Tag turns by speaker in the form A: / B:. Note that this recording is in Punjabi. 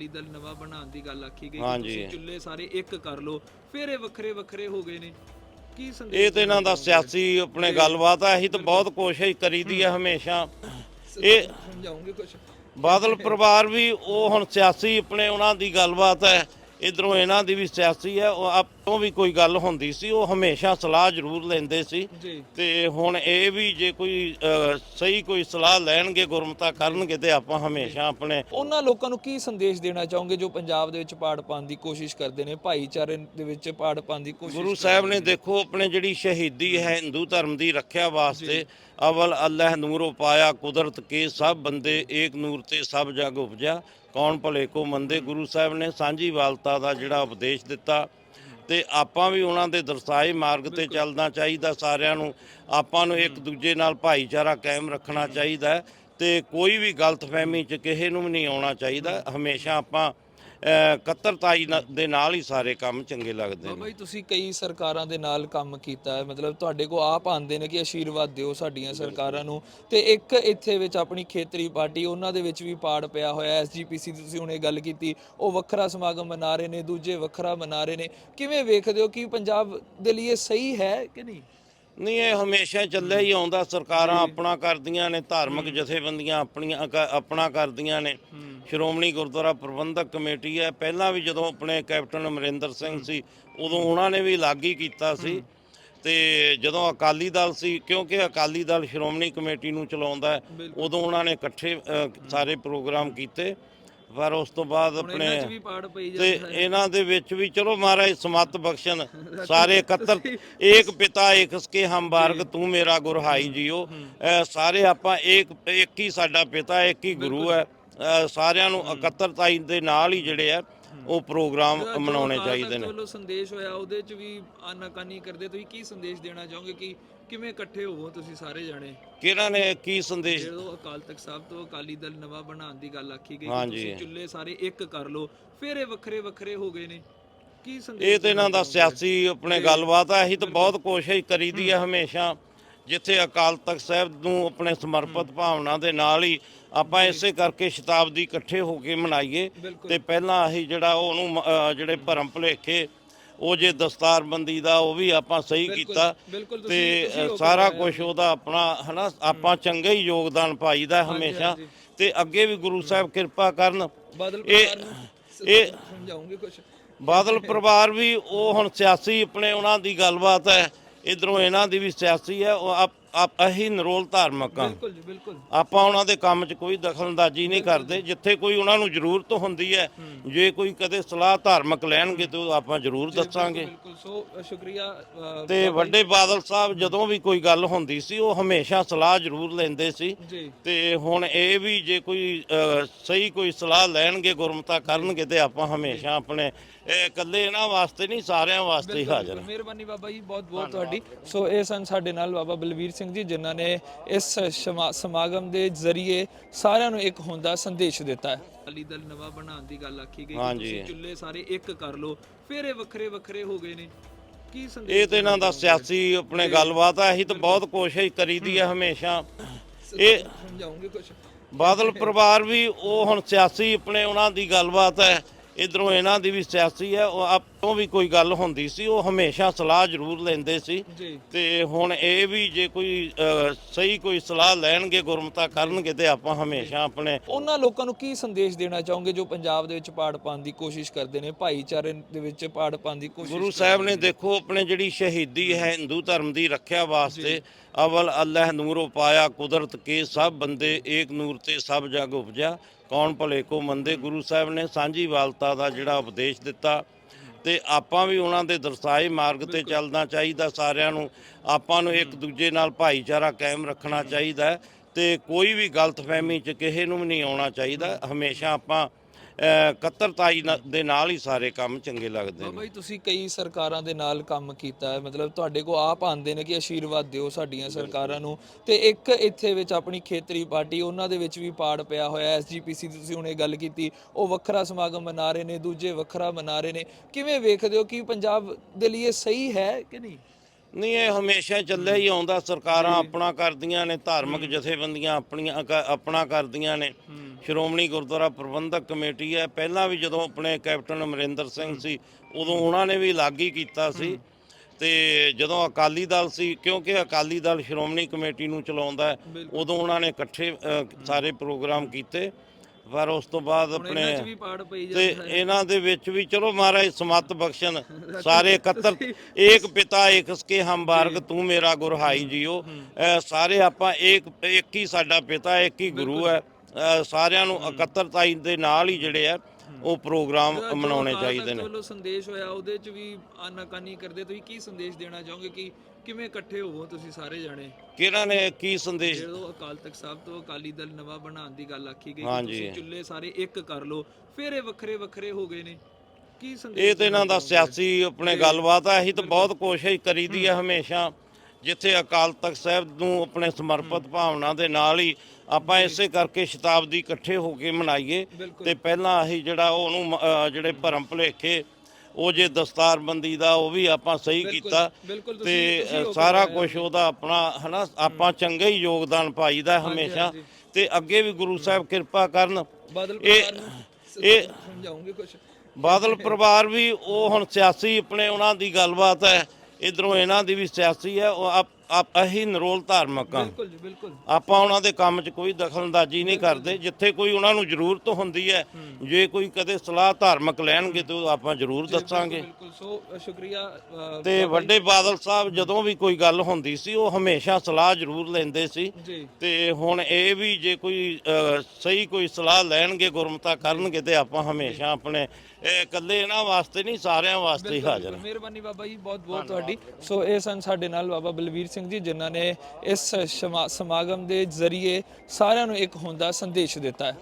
A: ਅਕਾਲੀ ਦਲ ਨਵਾਂ ਬਣਾਉਣ ਦੀ ਗੱਲ ਆਖੀ ਗਈ ਕਿ
B: ਹਾਂਜੀ।
A: ਤੁਸੀਂ ਚੁੱਲ੍ਹੇ ਸਾਰੇ ਇੱਕ ਕਰ ਲਓ ਫਿਰ ਇਹ ਵੱਖਰੇ ਵੱਖਰੇ ਹੋ ਗਏ ਨੇ। ਕੀ ਸੰਦੇਸ਼
B: ਇਹ ਤੇ ਇਹਨਾਂ ਦਾ ਸਿਆਸੀ ਆਪਣੇ ਗੱਲਬਾਤ ਆ ਅਸੀਂ ਤਾਂ ਬਹੁਤ ਕੋਸ਼ਿਸ਼ ਕਰੀਦੀ ਆ ਹਮੇਸ਼ਾ। ਇਹ
A: ਸਮਝਾਉਂਗੇ ਕੁਝ
B: ਬਾਦਲ ਪਰਿਵਾਰ ਵੀ ਉਹ ਹੁਣ ਸਿਆਸੀ ਆਪਣੇ ਉਹਨਾਂ ਦੀ ਗੱਲਬਾਤ ਹੈ ਇਧਰੋਂ ਇਹਨਾਂ ਦੀ ਵੀ ਸਿਆਸੀ ਹੈ ਉਹ ਆਪੋਂ ਵੀ ਕੋਈ ਗੱਲ ਹੁੰਦੀ ਸੀ ਉਹ ਹਮੇਸ਼ਾ ਸਲਾਹ ਜ਼ਰੂਰ ਲੈਂਦੇ ਸੀ। ਤੇ ਹੁਣ ਇਹ ਵੀ ਜੇ ਕੋਈ ਸਹੀ ਕੋਈ ਸਲਾਹ ਲੈਣਗੇ ਗੁਰਮਤਾ ਕਰਨਗੇ ਤੇ ਆਪਾਂ ਹਮੇਸ਼ਾ ਆਪਣੇ
A: ਉਹਨਾਂ ਲੋਕਾਂ ਨੂੰ ਕੀ ਸੰਦੇਸ਼ ਦੇਣਾ ਚਾਹੋਗੇ ਜੋ ਪੰਜਾਬ ਦੇ ਵਿੱਚ ਪਾੜ ਪਾਉਣ ਦੀ ਕੋਸ਼ਿਸ਼ ਕਰਦੇ ਨੇ ਭਾਈਚਾਰੇ ਦੇ ਵਿੱਚ ਪਾੜ ਪਾਉਣ ਦੀ ਕੋਸ਼ਿਸ਼
B: ਗੁਰੂ ਸਾਹਿਬ ਨੇ ਦੇਖੋ ਆਪਣੇ ਜਿਹੜੀ ਸ਼ਹੀਦੀ ਹੈ ਹਿੰਦੂ ਧਰਮ ਦੀ ਰੱਖਿਆ ਵਾਸਤੇ ਅਵਲ ਅੱਲਾਹ ਨੂਰੋ ਪਾਇਆ ਕੁਦਰਤ ਕੇ ਸਭ ਬੰਦੇ ਏਕ ਨੂਰ ਤੇ ਸਭ ਜਗ ਉਪਜਾ। ਕੌਣ ਭਲੇ ਕੋ ਮੰਦੇ? ਗੁਰੂ ਸਾਹਿਬ ਨੇ ਸਾਂਝੀ ਵਾਲਤਾ ਦਾ ਜਿਹੜਾ ਉਪਦੇਸ਼ ਦਿੱਤਾ। ਤੇ ਆਪਾਂ ਵੀ ਉਹਨਾਂ ਦੇ ਦਰਸਾਏ ਮਾਰਗ ਤੇ ਚੱਲਣਾ ਚਾਹੀਦਾ ਸਾਰਿਆਂ ਨੂੰ। ਆਪਾਂ ਨੂੰ ਇੱਕ ਦੂਜੇ ਨਾਲ ਭਾਈਚਾਰਾ ਕਾਇਮ ਰੱਖਣਾ ਚਾਹੀਦਾ ਤੇ ਕੋਈ ਵੀ ਗਲਤਫਹਿਮੀ ਚ ਕਿਸੇ ਨੂੰ ਵੀ ਨਹੀਂ ਆਉਣਾ ਚਾਹੀਦਾ। ਹਮੇਸ਼ਾ ਆਪਾਂ ਕੱਤਰਤਾਈ ਦੇ ਨਾਲ ਹੀ ਸਾਰੇ ਕੰਮ ਚੰਗੇ ਲੱਗਦੇ ਨੇ।
A: ਜੀ ਤੁਸੀਂ ਕਈ ਸਰਕਾਰਾਂ ਦੇ ਨਾਲ ਕੰਮ ਕੀਤਾ ਹੈ। ਮਤਲਬ ਤੁਹਾਡੇ ਕੋ ਆਪ ਆਉਂਦੇ ਨੇ ਕਿ ਆਸ਼ੀਰਵਾਦ ਦਿਓ ਸਾਡੀਆਂ ਸਰਕਾਰਾਂ ਨੂੰ। ਤੇ ਇੱਕ ਇੱਥੇ ਵਿੱਚ ਆਪਣੀ ਖੇਤਰੀ ਪਾਰਟੀ ਉਹਨਾਂ ਦੇ ਵਿੱਚ ਵੀ ਪਾੜ ਪਿਆ ਹੋਇਆ ਐਸਜੀਪੀਸੀ ਦੀ ਤੁਸੀਂ ਹੁਣੇ ਗੱਲ ਕੀਤੀ ਉਹ ਵੱਖਰਾ ਸਮਾਗਮ ਮਨਾ ਰਹੇ ਨੇ ਦੂਜੇ ਵੱਖਰਾ ਮਨਾ ਰਹੇ ਨੇ। ਕਿਵੇਂ ਵੇਖਦੇ ਹੋ ਕਿ ਪੰਜਾਬ ਦੇ ਲਈ ਇਹ ਸਹੀ ਹੈ ਕਿ ਨਹੀਂ?
B: ਨਹੀਂ ਇਹ ਹਮੇਸ਼ਾ ਚੱਲਿਆ ਹੀ ਆਉਂਦਾ। ਸਰਕਾਰਾਂ ਆਪਣਾ ਕਰਦੀਆਂ ਨੇ ਧਾਰਮਿਕ ਜਥੇਬੰਦੀਆਂ ਆਪਣੀਆਂ ਆਪਣਾ ਕਰਦੀਆਂ ਨੇ। ਸ਼੍ਰੋਮਣੀ ਗੁਰਦੁਆਰਾ ਪ੍ਰਬੰਧਕ ਕਮੇਟੀ ਹੈ। ਪਹਿਲਾਂ ਵੀ ਜਦੋਂ ਆਪਣੇ ਕੈਪਟਨ ਅਮਰਿੰਦਰ ਸਿੰਘ ਸੀ ਉਦੋਂ ਉਹਨਾਂ ਨੇ ਵੀ ਲਾਗ ਕੀਤਾ ਸੀ। ਤੇ ਜਦੋਂ ਅਕਾਲੀ ਦਲ ਸੀ ਕਿਉਂਕਿ ਅਕਾਲੀ ਦਲ ਸ਼੍ਰੋਮਣੀ ਕਮੇਟੀ ਨੂੰ ਚਲਾਉਂਦਾ ਹੈ ਉਦੋਂ ਉਹਨਾਂ ਨੇ ਇਕੱਠੇ ਅ, ਸਾਰੇ ਪ੍ਰੋਗਰਾਮ ਕੀਤੇ। ਪਰ ਉਸ ਤੋਂ ਬਾਅਦ
A: 'ਚ
B: ਆਪਣੇ
A: ਵੀ ਪਾੜ ਪਈ
B: ਤੇ ਇਹਨਾਂ ਦੇ ਵਿੱਚ ਵੀ ਚਲੋ ਮਹਾਰਾਜ ਸਮਤ ਬਖਸ਼ਣ ਸਾਰੇ ਇਕੱਤਰ ਏਕ ਪਿਤਾ ਏਕ ਸਕੇ ਹਮ ਬਾਰਕ ਤੂੰ ਮੇਰਾ ਗੁਰਹਾਈ ਜੀਓ। ਸਾਰੇ ਆਪਾਂ ਏਕ ਇੱਕ ਹੀ ਸਾਡਾ ਪਿਤਾ ਇੱਕ ਹੀ ਗੁਰੂ ਹੈ। ਸਾਰਿਆਂ ਨੂੰ ਇਕੱਤਰਤਾਈ ਦੇ ਨਾਲ ਹੀ ਜਿਹੜੇ ਆ ਉਹ ਪ੍ਰੋਗਰਾਮ ਮਨਾਉਣੇ ਚਾਹੀਦੇ ਨੇ।
A: ਵੱਲੋਂ ਸੰਦੇਸ਼ ਹੋਇਆ ਉਹਦੇ 'ਚ ਵੀ ਆਨਾਕਾਨੀ ਕਰਦੇ ਤੁਸੀਂ ਕੀ ਸੰਦੇਸ਼ ਦੇਣਾ ਚਾਹੋਗੇ ਕਿ ਕਿਵੇਂ ਇਕੱਠੇ ਹੋਵੋ ਤੁਸੀਂ ਸਾਰੇ ਜਾਣੇ?
B: ਕਿਹਨਾਂ ਨੇ ਕੀ ਸੰਦੇਸ਼?
A: ਜਦੋਂ ਅਕਾਲ ਤਖਤ ਸਾਹਿਬ ਤੋਂ ਅਕਾਲੀ ਦਲ ਨਵਾਂ ਬਣਾਉਣ ਦੀ ਗੱਲ ਆਖੀ ਗਈ ਕਿ। ਤੁਸੀਂ ਚੁੱਲ੍ਹੇ ਸਾਰੇ ਇੱਕ ਕਰ ਲਓ ਫਿਰ ਇਹ ਵੱਖਰੇ ਵੱਖਰੇ ਹੋ ਗਏ ਨੇ। ਕੀ
B: ਇਹ
A: ਸੰਦੇਸ਼
B: ਤੇ ਇਹਨਾਂ ਦਾ ਸਿਆਸੀ ਆਪਣੇ ਗੱਲਬਾਤ ਆ ਅਸੀਂ ਤਾਂ ਬਹੁਤ ਕੋਸ਼ਿਸ਼ ਕਰੀਦੀ ਆ ਹਮੇਸ਼ਾ ਜਿੱਥੇ ਅਕਾਲ ਤਖਤ ਸਾਹਿਬ ਨੂੰ ਆਪਣੇ ਸਮਰਪਿਤ ਭਾਵਨਾ ਦੇ ਨਾਲ ਹੀ ਆਪਾਂ ਇਸੇ ਕਰਕੇ ਸ਼ਤਾਬਦੀ ਇਕੱਠੇ ਹੋ ਕੇ ਮਨਾਈਏ। ਤੇ ਪਹਿਲਾਂ ਅਸੀਂ ਜਿਹੜਾ ਉਹਨੂੰ ਅਹ ਜਿਹੜੇ ਭਰਮ ਭੁਲੇਖੇ ਉਹ ਜੇ ਦਸਤਾਰਬੰਦੀ ਦਾ ਉਹ ਵੀ ਆਪਾਂ ਸਹੀ ਕੀਤਾ।
A: ਬਿਲਕੁਲ
B: ਤੇ
A: ਤੁਸੀਂ- ਉਹ
B: ਸਾਰਾ। ਕੁਝ ਉਹਦਾ ਆਪਣਾ ਹਨਾ ਆਪਾਂ ਚੰਗਾ ਹੀ ਯੋਗਦਾਨ ਪਾਈਦਾ ਹਮੇਸ਼ਾ। ਤੇ ਅੱਗੇ ਵੀ ਗੁਰੂ ਸਾਹਿਬ ਕਿਰਪਾ ਕਰਨ।
A: ਬਾਦਲ
B: ਇਹ-
A: ਪਰਿਵਾਰ ਨੂੰ ਸ-
B: ਇਹ-
A: ਸਮਝਾਉਂਗੇ ਕੁਝ
B: ਬਾਦਲ ਪਰਿਵਾਰ ਵੀ ਉਹ ਹੁਣ ਸਿਆਸੀ ਆਪਣੇ ਉਹਨਾਂ ਦੀ ਗੱਲਬਾਤ ਹੈ। ਇਧਰੋਂ ਇਹਨਾਂ ਦੀ ਵੀ ਸਿਆਸੀ ਹੈ। ਉਹ ਆਪ ਆਪ ਨਰੋਲ ਧਾਰਮਿਕ ਆ
A: ਬਿਲਕੁਲ ਜੀ ਬਿਲਕੁਲ।
B: ਆਪਾਂ ਉਹਨਾਂ ਦੇ ਕੰਮ 'ਚ ਕੋਈ ਦਖਲਅੰਦਾਜ਼ੀ ਨਹੀਂ ਕਰਦੇ। ਜਿੱਥੇ ਕੋਈ ਉਹਨਾਂ ਨੂੰ ਜ਼ਰੂਰਤ ਹੁੰਦੀ ਹੈ ਜੇ ਕੋਈ ਕਦੇ ਸਲਾਹ ਧਾਰਮਿਕ ਲੈਣਗੇ ਤੇ ਉਹ ਆਪਾਂ ਜ਼ਰੂਰ ਦੱਸਾਂਗੇ।
A: ਬਿਲਕੁਲ। ਸੋ ਅ, ਸ਼ੁਕਰੀਆ ਅ,
B: ਤੇ ਵੱਡੇ ਬਾਦਲ ਸਾਹਿਬ ਜਦੋਂ ਵੀ ਕੋਈ ਗੱਲ ਹੁੰਦੀ ਸੀ ਉਹ ਹਮੇਸ਼ਾ ਸਲਾਹ ਜ਼ਰੂਰ ਲੈਂਦੇ ਸੀ।
A: ਜੀ।
B: ਤੇ ਹੁਣ ਇਹ ਵੀ ਜੇ ਕੋਈ ਅ, ਸਹੀ ਕੋਈ ਸਲਾਹ ਲੈਣਗੇ ਗੁਰਮਤਾ ਕਰਨਗੇ ਤੇ ਆਪਾਂ ਹਮੇਸ਼ਾ ਆਪਣੇ ਇਹ ਇਕੱਲੇ ਇਹਨਾਂ ਵਾਸਤੇ ਨਹੀਂ ਸਾਰਿਆਂ ਵਾਸਤੇ ਹੀ ਹਾਜ਼ਰ ਹਾਂ।
A: ਮਿਹਰਬਾਨੀ ਬਾਬਾ ਜੀ ਬਹੁਤ ਬਹੁਤ ਤੁਹਾਡੀ। ਸੋ ਇਹ ਸਨ ਸਾਡੇ ਨਾਲ ਬਾਬਾ ਬਲਵੀਰ ਸਿੰਘ ਜੀ ਜਿਨ੍ਹਾਂ ਨੇ ਇਸ ਸਮਾ- ਸਮਾਗਮ ਦੇ ਜ਼ਰੀਏ ਸਾਰਿਆਂ ਨੂੰ ਇੱਕ ਹੁੰਦਾ ਸੰਦੇਸ਼ ਦਿੱਤਾ। ਹੈ ਅਲੀ ਦਲ ਨਵਾਂ ਬਣਾਉਣ ਦੀ ਗੱਲ ਆਖੀ ਗਈ ਕਿ। ਤੁਸੀਂ ਚੁੱਲ੍ਹੇ ਸਾਰੇ ਇੱਕ ਕਰ ਲਓ ਫਿਰ ਇਹ ਵੱਖਰੇ ਵੱਖਰੇ ਹੋ ਗਏ ਨੇ। ਕੀ
B: ਇਹ
A: ਸੰਦੇਸ਼
B: ਤੇ ਇਹਨਾਂ ਦਾ ਸਿਆਸੀ ਆਪਣੇ ਗੱਲਬਾਤ ਆ ਅਸੀਂ ਤਾਂ ਬਹੁਤ ਕੋਸ਼ਿਸ਼ ਕਰੀਦੀ ਆ ਹਮੇਸ਼ਾ। ਇਹ
A: ਸਮਝਾਉਂਗੇ ਕੁਝ
B: ਬਾਦਲ ਪਰਿਵਾਰ ਵੀ ਉਹ ਹੁਣ ਸਿਆਸੀ ਆਪਣੇ ਉਹਨਾਂ ਦੀ ਗੱਲਬਾਤ ਹੈ। ਇਧਰੋਂ ਇਹਨਾਂ ਦੀ ਵੀ ਸਿਆਸੀ ਹੈ ਉਹ ਆਪੋਂ ਵੀ ਕੋਈ ਗੱਲ ਹੁੰਦੀ ਸੀ ਉਹ ਹਮੇਸ਼ਾ ਸਲਾਹ ਜ਼ਰੂਰ ਲੈਂਦੇ ਸੀ। ਤੇ ਹੁਣ ਇਹ ਵੀ ਜੇ ਕੋਈ ਅ, ਸਹੀ ਕੋਈ ਸਲਾਹ ਲੈਣਗੇ ਗੁਰਮਤਾ ਕਰਨਗੇ ਤੇ ਆਪਾਂ ਹਮੇਸ਼ਾ ਆਪਣੇ
A: ਉਹਨਾਂ ਲੋਕਾਂ ਨੂੰ ਕੀ ਸੰਦੇਸ਼ ਦੇਣਾ ਚਾਹੋਗੇ ਜੋ ਪੰਜਾਬ ਦੇ ਵਿੱਚ ਪਾੜ ਪਾਉਣ ਦੀ ਕੋਸ਼ਿਸ਼ ਕਰਦੇ ਨੇ ਭਾਈਚਾਰੇ ਦੇ ਵਿੱਚ ਪਾੜ ਪਾਉਣ ਦੀ ਕੋਸ਼ਿਸ਼
B: ਗੁਰੂ ਸਾਹਿਬ ਨੇ ਦੇਖੋ ਆਪਣੇ ਜਿਹੜੀ ਸ਼ਹੀਦੀ ਹੈ ਹਿੰਦੂ ਧਰਮ ਦੀ ਰੱਖਿਆ ਵਾਸਤੇ ਅਵਲ ਅੱਲਾਹ ਨੂਰੋ ਪਾਇਆ ਕੁਦਰਤ ਕੇ ਸਭ ਬੰਦੇ ਏਕ ਨੂਰ ਤੇ ਸਭ ਜਗ ਉਪਜਾ। ਕੌਣ ਭਲੇ ਕੋ ਮੰਦੇ? ਗੁਰੂ ਸਾਹਿਬ ਨੇ ਸਾਂਝੀ ਵਾਲਤਾ ਦਾ ਜਿਹੜਾ ਉਪਦੇਸ਼ ਦਿੱਤਾ ਤੇ ਆਪਾਂ ਵੀ ਉਹਨਾਂ ਦੇ ਦਰਸਾਏ ਮਾਰਗ ਤੇ ਚੱਲਣਾ ਚਾਹੀਦਾ ਸਾਰਿਆਂ ਨੂੰ। ਆਪਾਂ ਨੂੰ ਇੱਕ ਦੂਜੇ ਨਾਲ ਭਾਈਚਾਰਾ ਕਾਇਮ ਰੱਖਣਾ ਚਾਹੀਦਾ ਤੇ ਕੋਈ ਵੀ ਗਲਤਫਹਿਮੀ ਚ ਕਿਸੇ ਨੂੰ ਵੀ ਨਹੀਂ ਆਉਣਾ ਚਾਹੀਦਾ। ਹਮੇਸ਼ਾ ਆਪਾਂ ਕੱਤਰਤਾਈ ਦੇ ਨਾਲ ਹੀ ਸਾਰੇ ਕੰਮ ਚੰਗੇ ਲੱਗਦੇ ਨੇ।
A: ਜੀ ਤੁਸੀਂ ਕਈ ਸਰਕਾਰਾਂ ਦੇ ਨਾਲ ਕੰਮ ਕੀਤਾ ਹੈ। ਮਤਲਬ ਤੁਹਾਡੇ ਕੋ ਆਪ ਆਉਂਦੇ ਨੇ ਕਿ ਆਸ਼ੀਰਵਾਦ ਦਿਓ ਸਾਡੀਆਂ ਸਰਕਾਰਾਂ ਨੂੰ। ਤੇ ਇੱਕ ਇੱਥੇ ਵਿੱਚ ਆਪਣੀ ਖੇਤਰੀ ਪਾਰਟੀ ਉਹਨਾਂ ਦੇ ਵਿੱਚ ਵੀ ਪਾੜ ਪਿਆ ਹੋਇਆ ਐਸਜੀਪੀਸੀ ਦੀ ਤੁਸੀਂ ਹੁਣੇ ਗੱਲ ਕੀਤੀ ਉਹ ਵੱਖਰਾ ਸਮਾਗਮ ਮਨਾ ਰਹੇ ਨੇ ਦੂਜੇ ਵੱਖਰਾ ਮਨਾ ਰਹੇ ਨੇ। ਕਿਵੇਂ ਵੇਖਦੇ ਹੋ ਕਿ ਪੰਜਾਬ ਦੇ ਲਈ ਇਹ ਸਹੀ ਹੈ ਕਿ ਨਹੀਂ?
B: ਨਹੀਂ ਇਹ ਹਮੇਸ਼ਾ ਚੱਲਿਆ ਹੀ ਆਉਂਦਾ। ਸਰਕਾਰਾਂ ਆਪਣਾ ਕਰਦੀਆਂ ਨੇ ਧਾਰਮਿਕ ਜਥੇਬੰਦੀਆਂ ਆਪਣੀਆਂ ਆਪਣਾ ਕਰਦੀਆਂ ਨੇ। ਸ਼੍ਰੋਮਣੀ ਗੁਰਦੁਆਰਾ ਪ੍ਰਬੰਧਕ ਕਮੇਟੀ ਹੈ। ਪਹਿਲਾਂ ਵੀ ਜਦੋਂ ਆਪਣੇ ਕੈਪਟਨ ਅਮਰਿੰਦਰ ਸਿੰਘ ਸੀ ਉਦੋਂ ਉਹਨਾਂ ਨੇ ਵੀ ਲਾਗੀ ਕੀਤਾ ਸੀ। ਤੇ ਜਦੋਂ ਅਕਾਲੀ ਦਲ ਸੀ ਕਿਉਂਕਿ ਅਕਾਲੀ ਦਲ ਸ਼੍ਰੋਮਣੀ ਕਮੇਟੀ ਨੂੰ ਚਲਾਉਂਦਾ ਹੈ, ਉਦੋਂ ਉਹਨਾਂ ਨੇ ਇਕੱਠੇ ਅ, ਸਾਰੇ ਪ੍ਰੋਗਰਾਮ ਕੀਤੇ। ਪਰ ਉਸ ਤੋਂ ਬਾਅਦ
A: 'ਚ
B: ਆਪਣੇ
A: ਵੀ ਪਾੜ ਪਈ
B: ਤੇ
A: ਜਾਂਦਾ
B: ਇਹਨਾਂ ਦੇ ਵਿੱਚ ਵੀ ਚਲੋ ਮਹਾਰਾਜ ਸਮਤ ਬਖਸ਼ਣ ਸਾਰੇ ਇਕੱਤਰ ਏਕ ਪਿਤਾ ਏਕ ਸਕੇ ਹਮ ਬਾਰਗ ਤੂੰ ਮੇਰਾ ਗੁਰ ਹਾਈ ਜੀਓ। ਅਹ ਸਾਰੇ ਆਪਾਂ ਏਕ ਇੱਕ ਹੀ ਸਾਡਾ ਪਿਤਾ ਇੱਕ ਹੀ ਗੁਰੂ ਹੈ। ਸਾਰਿਆਂ ਨੂੰ ਇਕੱਤਰਤਾ ਦੇ ਨਾਲ ਹੀ ਜਿਹੜੇ ਆ ਉਹ ਪ੍ਰੋਗਰਾਮ ਮਨਾਉਣੇ ਚਾਹੀਦੇ ਨੇ।
A: ਵੱਲੋਂ ਸੰਦੇਸ਼ ਹੋਇਆ ਉਹਦੇ 'ਚ ਵੀ ਆਨਾਕਾਨੀ ਕਰਦੇ ਤੁਸੀਂ ਕੀ ਸੰਦੇਸ਼ ਦੇਣਾ ਚਾਹੋਗੇ ਕਿ ਕਿਵੇਂ ਇਕੱਠੇ ਹੋਵੋ ਤੁਸੀਂ ਸਾਰੇ ਜਾਣੇ?
B: ਕਿਹਨਾਂ ਨੇ ਕੀ ਸੰਦੇਸ਼?
A: ਜਦੋਂ ਅਕਾਲ ਤਖਤ ਸਾਹਿਬ ਤੋਂ ਅਕਾਲੀ ਦਲ ਨਵਾਂ ਬਣਾਉਣ ਦੀ ਗੱਲ ਆਖੀ ਗਈ। ਤੁਸੀਂ ਚੁੱਲ੍ਹੇ ਸਾਰੇ ਇੱਕ ਕਰ ਲਓ ਫਿਰ ਇਹ ਵੱਖਰੇ ਵੱਖਰੇ ਹੋ ਗਏ ਨੇ। ਕੀ ਸੰਦੇਸ਼
B: ਇਹ ਤੇ ਇਹਨਾਂ ਦਾ? ਸਿਆਸੀ ਆਪਣੇ ਗੱਲਬਾਤ ਆ ਅਸੀਂ ਤਾਂ ਬਹੁਤ ਕੋਸ਼ਿਸ਼ ਕਰੀਦੀ ਆ ਹਮੇਸ਼ਾ। ਜਿੱਥੇ ਅਕਾਲ ਤਖਤ ਸਾਹਿਬ ਨੂੰ ਆਪਣੇ ਸਮਰਪਿਤ ਭਾਵਨਾ ਦੇ ਨਾਲ ਹੀ ਆਪਾਂ ਇਸੇ ਕਰਕੇ ਸ਼ਤਾਬਦੀ ਇਕੱਠੇ ਹੋ ਕੇ ਮਨਾਈਏ। ਤੇ ਪਹਿਲਾਂ ਅਸੀਂ ਜਿਹੜਾ ਉਹਨੂੰ ਅਹ ਜਿਹੜੇ ਭਰਮ ਭੁਲੇਖੇ ਉਹ ਜੇ ਦਸਤਾਰਬੰਦੀ ਦਾ ਉਹ ਵੀ ਆਪਾਂ ਸਹੀ ਕੀਤਾ
A: ਬਿਲਕੁਲ ਤੁਸੀਂ-
B: ਤੇ
A: ਤੁਸੀਂ
B: ਸਾਰਾ। ਕੁਝ ਉਹਦਾ ਆਪਣਾ ਹਨਾ ਆਪਾਂ ਚੰਗਾ ਹੀ ਯੋਗਦਾਨ ਪਾਈਦਾ ਹਮੇਸ਼ਾ। ਤੇ ਅੱਗੇ ਵੀ ਗੁਰੂ ਸਾਹਿਬ ਕਿਰਪਾ ਕਰਨ।
A: ਬਾਦਲ
B: ਇਹ-
A: ਪਰਿਵਾਰ ਨੂੰ
B: ਇਹ-
A: ਸਮਝਾਉਂਗੇ ਕੁਝ
B: ਬਾਦਲ ਪਰਿਵਾਰ ਵੀ ਉਹ ਹੁਣ ਸਿਆਸੀ ਆਪਣੇ ਉਹਨਾਂ ਦੀ ਗੱਲਬਾਤ ਹੈ। ਇਧਰੋਂ ਇਹਨਾਂ ਦੀ ਵੀ ਸਿਆਸੀ ਹੈ ਉਹ ਆਪ ਆਪ ਅਹੀ ਨਰੋਲ ਧਾਰਮਿਕ ਆ
A: ਬਿਲਕੁਲ ਜੀ ਬਿਲਕੁਲ।
B: ਆਪਾਂ ਉਹਨਾਂ ਦੇ ਕੰਮ 'ਚ ਕੋਈ ਦਖਲਅੰਦਾਜ਼ੀ ਨਹੀਂ ਕਰਦੇ। ਜਿੱਥੇ ਕੋਈ ਉਹਨਾਂ ਨੂੰ ਜ਼ਰੂਰਤ ਹੁੰਦੀ ਹੈ ਜੇ ਕੋਈ ਕਦੇ ਸਲਾਹ ਧਾਰਮਿਕ ਲੈਣਗੇ ਤੇ ਉਹ ਆਪਾਂ ਜ਼ਰੂਰ ਦੱਸਾਂਗੇ।
A: ਬਿਲਕੁਲ ਸੋ ਅ, ਸ਼ੁਕਰੀਆ ਅ,
B: ਤੇ ਵੱਡੇ ਬਾਦਲ ਸਾਹਿਬ ਜਦੋਂ ਵੀ ਕੋਈ ਗੱਲ ਹੁੰਦੀ ਸੀ ਉਹ ਹਮੇਸ਼ਾ ਸਲਾਹ ਜ਼ਰੂਰ ਲੈਂਦੇ ਸੀ।
A: ਜੀ।
B: ਤੇ ਹੁਣ ਇਹ ਵੀ ਜੇ ਕੋਈ ਅ, ਸਹੀ ਕੋਈ ਸਲਾਹ ਲੈਣਗੇ ਗੁਰਮਤਾ ਕਰਨਗੇ ਤੇ ਆਪਾਂ ਹਮੇਸ਼ਾ ਆਪਣੇ ਇਹ ਇਕੱਲੇ ਇਹਨਾਂ ਵਾਸਤੇ ਨਹੀਂ ਸਾਰਿਆਂ ਵਾਸਤੇ ਹੀ ਹਾਜ਼ਰ ਹਾਂ।
A: ਮਿਹਰਬਾਨੀ ਬਾਬਾ ਜੀ ਬਹੁਤ ਬਹੁਤ ਤੁਹਾਡੀ। ਸੋ ਇਹ ਸਨ ਸਾਡੇ ਨਾਲ ਬਾਬਾ ਬਲਵੀਰ ਸਿੰਘ ਸਿੰਘ ਜੀ, ਜਿਨ੍ਹਾਂ ਨੇ ਇਸ ਸਮਾ- ਸਮਾਗਮ ਦੇ ਜ਼ਰੀਏ ਸਾਰਿਆਂ ਨੂੰ ਇੱਕ ਹੁੰਦਾ ਸੰਦੇਸ਼ ਦਿੱਤਾ ਹੈ।